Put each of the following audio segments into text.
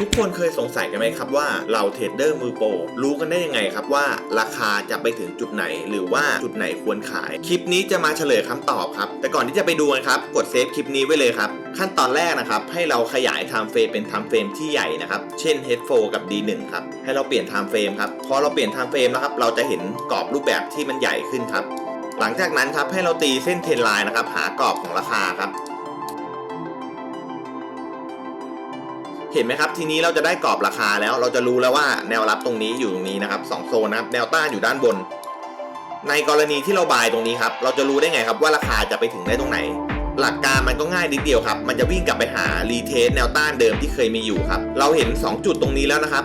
ทุกคนเคยสงสัยกันไหมครับว่าเราเทรดเดอร์มือโปรรู้กันได้ยังไงครับว่า ราคาจะไปถึงจุดไหน หรือว่าจุดไหนควรขาย คลิปนี้จะมาเฉลยคำตอบครับ แต่ก่อนที่จะไปดูกันครับ กดเซฟคลิปนี้ไว้เลยครับ ขั้นตอนแรกนะครับ ให้เราขยายไทม์เฟรมเป็นไทม์เฟรมที่ใหญ่นะครับ เช่น H4 กับ D1 ครับ ให้เราเปลี่ยนไทม์เฟรมครับ พอเราเปลี่ยนไทม์เฟรมแล้วครับ เราจะเห็นกรอบรูปแบบที่มันใหญ่ขึ้นครับ หลังจากนั้นครับให้เราตีเส้นเทรนไลน์นะครับ หากรอบของราคาครับ เห็นไหมครับ ทีนี้เราจะได้กรอบราคาแล้ว เราจะรู้แล้วว่าแนวรับตรงนี้อยู่ตรงนี้นะครับสองโซนนะครับ แนวต้านอยู่ด้านบน ในกรณีที่เราบายตรงนี้ครับ เราจะรู้ได้ไงครับว่าราคาจะไปถึงได้ตรงไหน หลักการมันก็ง่ายนิดเดียวครับ มันจะวิ่งกลับไปหารีเทสแนวต้านเดิมที่เคยมีอยู่ครับ เราเห็น 2 จุดตรงนี้แล้วนะครับ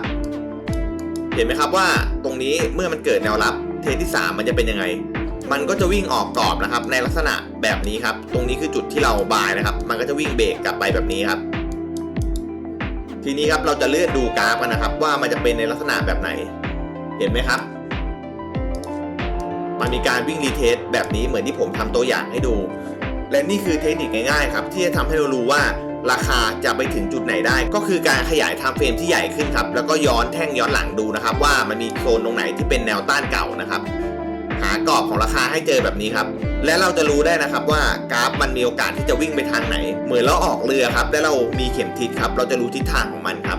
เห็นไหมครับว่าตรงนี้เมื่อมันเกิดแนวรับเทสที่ 3 มันจะเป็นยังไง มันก็จะวิ่งออกกรอบนะครับ ในลักษณะแบบนี้ครับ ตรงนี้คือจุดที่เราบายนะครับ มันก็จะวิ่งเบรกกลับไปแบบนี้ครับ ทีนี้ครับเราจะเลือนดูกราฟกันนะครับ ว่ามันจะเป็นในลักษณะแบบไหน เห็นไหมครับ มันมีการวิ่งรีเทสแบบนี้เหมือนที่ผมทำตัวอย่างให้ดู และนี่คือเทคนิคง่ายๆครับ ที่จะทำให้เรารู้ว่าราคาจะไปถึงจุดไหนได้ ก็คือการขยายไทม์เฟรมที่ใหญ่ขึ้นครับ แล้วก็ย้อนแท่งย้อนหลังดูนะครับ ว่ามันมีโซนตรงไหนที่เป็นแนวต้านเก่านะครับ หากรอบของราคาให้เจอแบบนี้ครับ และเราจะรู้ได้นะครับว่ากราฟมันมีโอกาสที่จะวิ่งไปทางไหน เหมือนเราออกเรือครับ และเรามีเข็มทิศครับ เราจะรู้ทิศทางของมันครับ